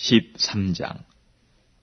13장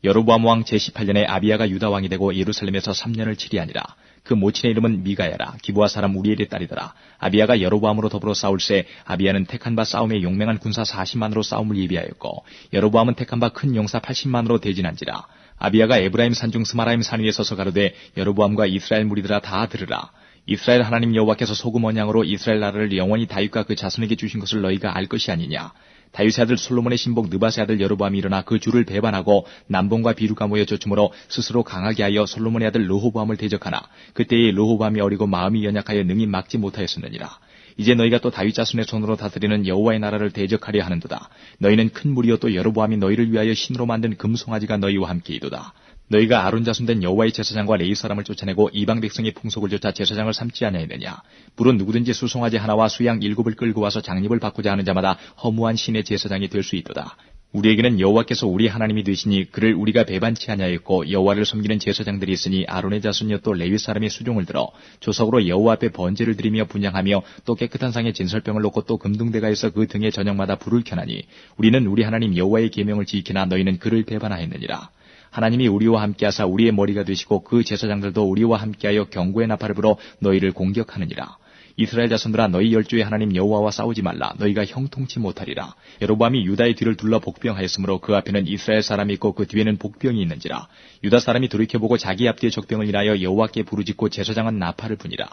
여로보암 왕 제18년에 아비야가 유다 왕이 되고 예루살렘에서 3년을 치리하니라. 그 모친의 이름은 미가야라. 기부아 사람 우리엘의 딸이더라. 아비야가 여로보암으로 더불어 싸울새 아비야는 택한 바 싸움에 용맹한 군사 40만으로 싸움을 예비하였고 여로보암은 택한 바 큰 용사 80만으로 대진한지라. 아비야가 에브라임 산중 스마라임 산 위에 서서 가로되 여로보암과 이스라엘 무리들아 다 들으라. 이스라엘 하나님 여호와께서 소금 언양으로 이스라엘 나라를 영원히 다윗과 그 자손에게 주신 것을 너희가 알 것이 아니냐. 다윗의 아들 솔로몬의 신복 느바세 아들 여로보암이 일어나 그 주를 배반하고 남봉과 비루가 모여 쫓음으로 스스로 강하게 하여 솔로몬의 아들 르호보암을 대적하나 그때에 르호보암이 어리고 마음이 연약하여 능히 막지 못하였었느니라. 이제 너희가 또 다윗 자손의 손으로 다스리는 여호와의 나라를 대적하려 하는도다. 너희는 큰 무리여 또 여로보암이 너희를 위하여 신으로 만든 금송아지가 너희와 함께이도다. 너희가 아론 자손된 여호와의 제사장과 레이 사람을 쫓아내고 이방 백성의 풍속을 쫓아 제사장을 삼지 아니하느냐 물은 누구든지 수송아지 하나와 수양 일곱을 끌고 와서 장립을 받고자 하는 자마다 허무한 신의 제사장이 될 수 있도다. 우리에게는 여호와께서 우리 하나님이 되시니 그를 우리가 배반치 아니하였고 여호와를 섬기는 제사장들이 있으니 아론의 자손이여 또 레위 사람의 수종을 들어 조석으로 여호와 앞에 번제를 드리며 분양하며 또 깨끗한 상에 진설병을 놓고 또 금등대가에서 그 등에 저녁마다 불을 켜나니 우리는 우리 하나님 여호와의 계명을 지키나 너희는 그를 배반하였느니라. 하나님이 우리와 함께하사 우리의 머리가 되시고 그 제사장들도 우리와 함께하여 경고의 나팔을 불어 너희를 공격하느니라. 이스라엘 자손들아 너희 열조의 하나님 여호와와 싸우지 말라. 너희가 형통치 못하리라. 여로보암이 유다의 뒤를 둘러 복병하였으므로 그 앞에는 이스라엘 사람이 있고 그 뒤에는 복병이 있는지라. 유다 사람이 돌이켜보고 자기 앞뒤에 적병을 인하여 여호와께 부르짖고 제사장은 나팔을 부니라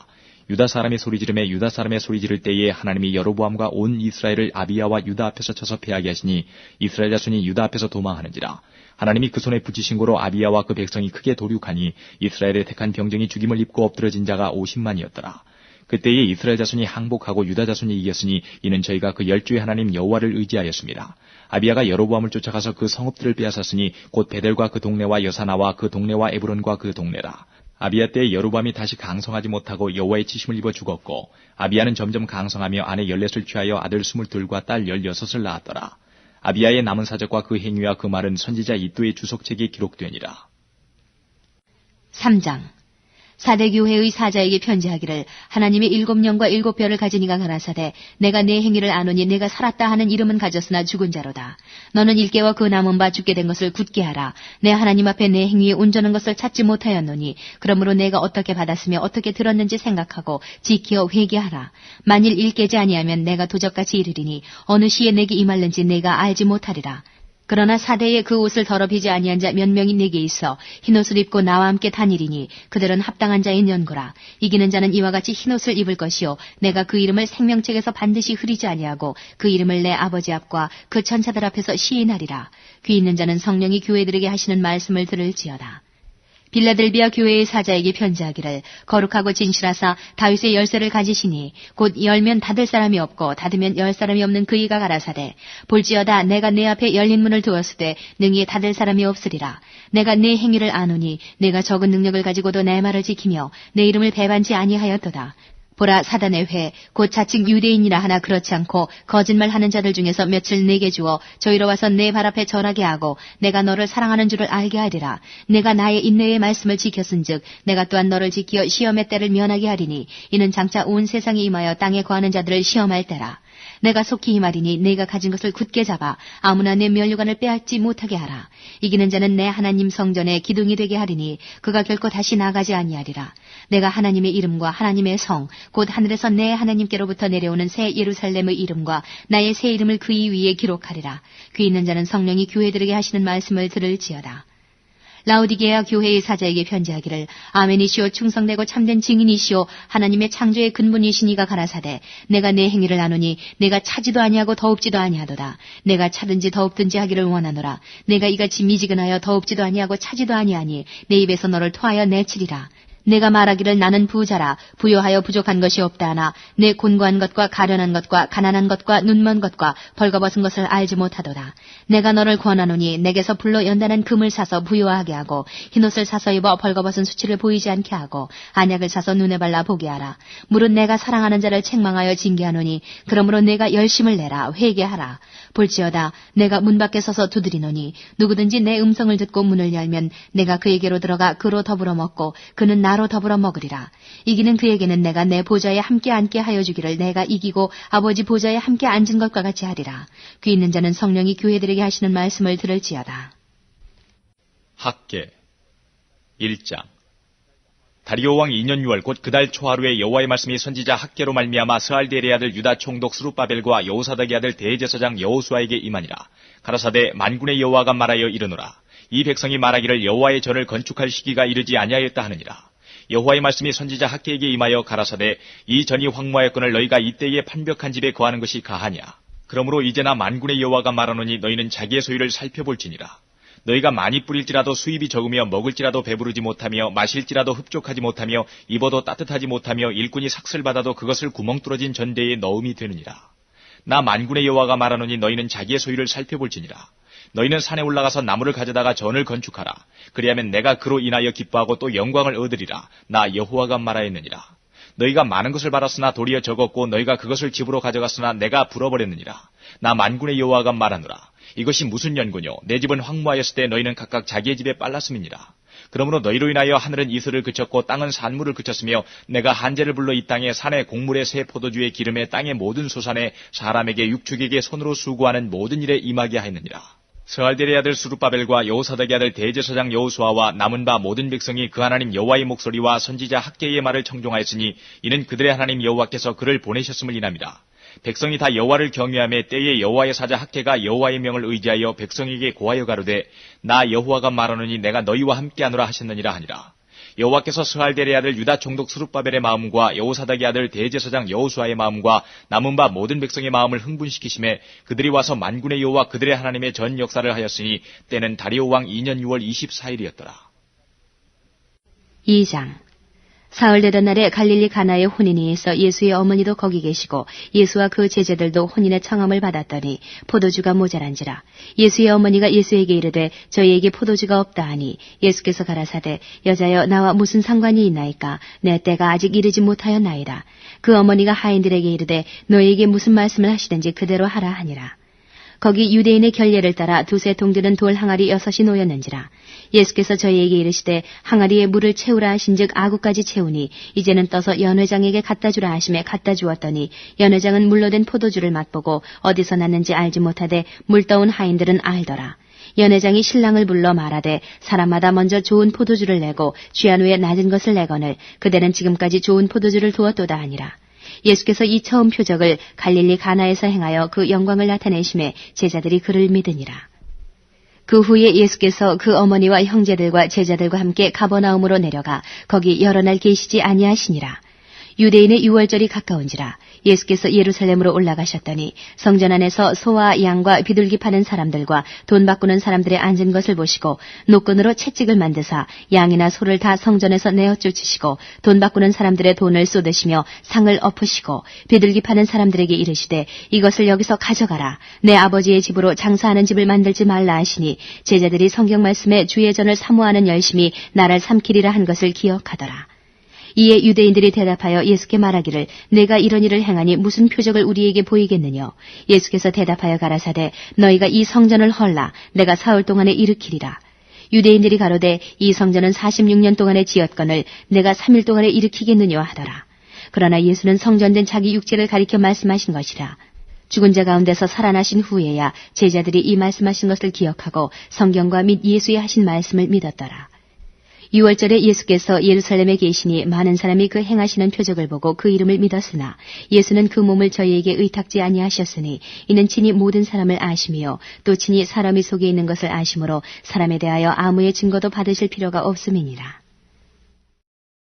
유다 사람의 소리 지름에 유다 사람의 소리 지를 때에 하나님이 여로보암과 온 이스라엘을 아비야와 유다 앞에서 쳐서 패하게 하시니 이스라엘 자손이 유다 앞에서 도망하는지라 하나님이 그 손에 붙이신 고로 아비야와 그 백성이 크게 도륙하니 이스라엘의 택한 병정이 죽임을 입고 엎드러진 자가 50만이었더라. 그때에 이스라엘 자손이 항복하고 유다 자손이 이겼으니 이는 저희가 그 열주의 하나님 여호와를 의지하였습니다. 아비야가 여로보암을 쫓아가서 그 성읍들을 빼앗았으니 곧 베델과 그 동네와 여사나와 그 동네와 에브론과 그 동네라. 아비야 때 여로밤이 다시 강성하지 못하고 여호와의 치심을 입어 죽었고 아비야는 점점 강성하며 아내 열넷을 취하여 아들 스물둘과 딸 열여섯을 낳았더라. 아비야의 남은 사적과 그 행위와 그 말은 선지자 이또의 주석책에 기록되니라. 3장 사대교회의 사자에게 편지하기를 하나님이 일곱 년과 일곱 별을 가진 이가 가라사대 내가 내 행위를 아노니 내가 살았다 하는 이름은 가졌으나 죽은 자로다. 너는 일개와 그 남은 바 죽게 된 것을 굳게 하라. 내 하나님 앞에 내 행위에 온전한 것을 찾지 못하였노니 그러므로 내가 어떻게 받았으며 어떻게 들었는지 생각하고 지키어 회개하라. 만일 일개지 아니하면 내가 도적같이 이르리니 어느 시에 내게 임할는지 내가 알지 못하리라. 그러나 사대에 그 옷을 더럽히지 아니한 자 몇 명이 내게 있어 흰옷을 입고 나와 함께 다니리니 그들은 합당한 자인 연고라. 이기는 자는 이와 같이 흰옷을 입을 것이요 내가 그 이름을 생명책에서 반드시 흐리지 아니하고 그 이름을 내 아버지 앞과 그 천사들 앞에서 시인하리라. 귀 있는 자는 성령이 교회들에게 하시는 말씀을 들을지어다 빌라델비아 교회의 사자에게 편지하기를 거룩하고 진실하사 다윗의 열쇠를 가지시니 곧 열면 닫을 사람이 없고 닫으면 열 사람이 없는 그이가 가라사대 볼지어다 내가 내 앞에 열린 문을 두었으되 능히 닫을 사람이 없으리라. 내가 내 행위를 아노니 내가 적은 능력을 가지고도 내 말을 지키며 내 이름을 배반지 아니하였도다 보라 사단의 회, 곧 자칭 유대인이라 하나 그렇지 않고 거짓말하는 자들 중에서 며칠 내게 주어 저희로 와서 내 발 앞에 절하게 하고 내가 너를 사랑하는 줄을 알게 하리라. 내가 나의 인내의 말씀을 지켰은즉 내가 또한 너를 지키어 시험의 때를 면하게 하리니 이는 장차 온 세상에 임하여 땅에 거하는 자들을 시험할 때라. 내가 속히 이 말이니 내가 가진 것을 굳게 잡아 아무나 내 면류관을 빼앗지 못하게 하라. 이기는 자는 내 하나님 성전에 기둥이 되게 하리니 그가 결코 다시 나가지 아니하리라. 내가 하나님의 이름과 하나님의 성, 곧 하늘에서 내 하나님께로부터 내려오는 새 예루살렘의 이름과 나의 새 이름을 그이 위에 기록하리라. 귀 있는 자는 성령이 교회들에게 하시는 말씀을 들을지어다. 라우디게아 교회의 사자에게 편지하기를 아멘이시오 충성되고 참된 증인이시오 하나님의 창조의 근본이시니가 가라사대 내가 내 행위를 나누니 내가 차지도 아니하고 더웁지도 아니하도다. 내가 차든지 더웁든지 하기를 원하노라. 내가 이같이 미지근하여 더웁지도 아니하고 차지도 아니하니 내 입에서 너를 토하여 내치리라 내가 말하기를 나는 부자라 부여하여 부족한 것이 없다 하나 내 곤고한 것과 가련한 것과 가난한 것과 눈먼 것과 벌거벗은 것을 알지 못하도다. 내가 너를 권하노니 내게서 불로 연단한 금을 사서 부여하게 하고 흰옷을 사서 입어 벌거벗은 수치를 보이지 않게 하고 안약을 사서 눈에 발라 보게 하라. 물은 내가 사랑하는 자를 책망하여 징계하노니 그러므로 내가 열심을 내라 회개하라. 볼지어다 내가 문 밖에 서서 두드리노니 누구든지 내 음성을 듣고 문을 열면 내가 그에게로 들어가 그로 더불어 먹고 그는 나 나로 더불어 먹으리라. 이기는 그에게는 내가 내 보좌에 함께 앉게 하여 주기를 내가 이기고 아버지 보좌에 함께 앉은 것과 같이 하리라. 귀 있는 자는 성령이 교회들에게 하시는 말씀을 들을지어다. 학계 1장 다리오 왕 2년 6월 곧 그달 초하루에 여호와의 말씀이 선지자 학계로 말미암아 스알데레 아들 유다 총독 스룹바벨과 여호사닥의 아들 대제사장 여호수아에게 임하니라 가라사대 만군의 여호와가 말하여 이르노라 이 백성이 말하기를 여호와의 전을 건축할 시기가 이르지 아니하였다 하느니라 여호와의 말씀이 선지자 학계에게 임하여 가라사대 이 전이 황무하였거늘 너희가 이때에 판벽한 집에 거하는 것이 가하냐 그러므로 이제나 만군의 여호와가 말하노니 너희는 자기의 소유를 살펴볼지니라 너희가 많이 뿌릴지라도 수입이 적으며 먹을지라도 배부르지 못하며 마실지라도 흡족하지 못하며 입어도 따뜻하지 못하며 일꾼이 삭슬 받아도 그것을 구멍 뚫어진 전대에 넣음이 되느니라. 나 만군의 여호와가 말하노니 너희는 자기의 소유를 살펴볼지니라. 너희는 산에 올라가서 나무를 가져다가 전을 건축하라. 그리하면 내가 그로 인하여 기뻐하고 또 영광을 얻으리라. 나 여호와가 말하였느니라. 너희가 많은 것을 받았으나 도리어 적었고 너희가 그것을 집으로 가져갔으나 내가 불어버렸느니라. 나 만군의 여호와가 말하노라. 이것이 무슨 연고뇨? 내 집은 황무하였을 때 너희는 각각 자기의 집에 빨랐음이니라. 그러므로 너희로 인하여 하늘은 이슬을 그쳤고 땅은 산물을 그쳤으며 내가 한재를 불러 이 땅에 산에 곡물의 새 포도주의 기름에 땅의 모든 소산에 사람에게 육축에게 손으로 수고하는 모든 일에 임하게 하였느니라. 스알데리 아들 수르바벨과 여호사닥의 아들 대제사장 여호수아와 남은 바 모든 백성이 그 하나님 여호와의 목소리와 선지자 학계의 말을 청종하였으니 이는 그들의 하나님 여호와께서 그를 보내셨음을 인함이라. 백성이 다 여호와를 경외함에 때에 여호와의 사자 학계가 여호와의 명을 의지하여 백성에게 고하여 가로되 나 여호와가 말하노니 내가 너희와 함께하노라 하셨느니라 하니라. 여호와께서 스알데레 아들 유다 총독 스룹바벨의 마음과 여호사닥의 아들 대제사장 여호수아의 마음과 남은 바 모든 백성의 마음을 흥분시키심에 그들이 와서 만군의 여호와 그들의 하나님의 전 역사를 하였으니 때는 다리오 왕 2년 6월 24일이었더라. 2장 사흘 되던 날에 갈릴리 가나의 혼인이 있어 예수의 어머니도 거기 계시고 예수와 그 제자들도 혼인의 청함을 받았더니 포도주가 모자란지라. 예수의 어머니가 예수에게 이르되 저희에게 포도주가 없다 하니 예수께서 가라사대 여자여 나와 무슨 상관이 있나이까? 내 때가 아직 이르지 못하였나이다. 그 어머니가 하인들에게 이르되 너희에게 무슨 말씀을 하시든지 그대로 하라 하니라 거기 유대인의 결례를 따라 두세 통들은 돌 항아리 여섯이 놓였는지라. 예수께서 저희에게 이르시되 항아리에 물을 채우라 하신즉 아구까지 채우니 이제는 떠서 연회장에게 갖다 주라 하심에 갖다 주었더니 연회장은 물로 된 포도주를 맛보고 어디서 났는지 알지 못하되 물 떠온 하인들은 알더라. 연회장이 신랑을 불러 말하되 사람마다 먼저 좋은 포도주를 내고 취한 후에 낮은 것을 내거늘 그대는 지금까지 좋은 포도주를 두었도다 하니라. 예수께서 이 처음 표적을 갈릴리 가나에서 행하여 그 영광을 나타내심에 제자들이 그를 믿으니라. 그 후에 예수께서 그 어머니와 형제들과 제자들과 함께 가버나움으로 내려가 거기 여러 날 계시지 아니하시니라. 유대인의 유월절이 가까운지라 예수께서 예루살렘으로 올라가셨더니 성전 안에서 소와 양과 비둘기 파는 사람들과 돈 바꾸는 사람들의 앉은 것을 보시고 노끈으로 채찍을 만드사 양이나 소를 다 성전에서 내어 쫓으시고 돈 바꾸는 사람들의 돈을 쏟으시며 상을 엎으시고 비둘기 파는 사람들에게 이르시되 이것을 여기서 가져가라 내 아버지의 집으로 장사하는 집을 만들지 말라 하시니 제자들이 성경 말씀에 주의 전을 사모하는 열심히 나를 삼키리라 한 것을 기억하더라. 이에 유대인들이 대답하여 예수께 말하기를 내가 이런 일을 행하니 무슨 표적을 우리에게 보이겠느냐? 예수께서 대답하여 가라사대 너희가 이 성전을 헐라. 내가 사흘 동안에 일으키리라. 유대인들이 가로되 이 성전은 46년 동안에 지었건을 내가 3일 동안에 일으키겠느냐 하더라. 그러나 예수는 성전된 자기 육체를 가리켜 말씀하신 것이라. 죽은 자 가운데서 살아나신 후에야 제자들이 이 말씀하신 것을 기억하고 성경과 및 예수의 하신 말씀을 믿었더라. 6월절에 예수께서 예루살렘에 계시니 많은 사람이 그 행하시는 표적을 보고 그 이름을 믿었으나 예수는 그 몸을 저희에게 의탁지 아니하셨으니 이는 친히 모든 사람을 아심이요 또 친히 사람이 속에 있는 것을 아심으로 사람에 대하여 아무의 증거도 받으실 필요가 없음이니라.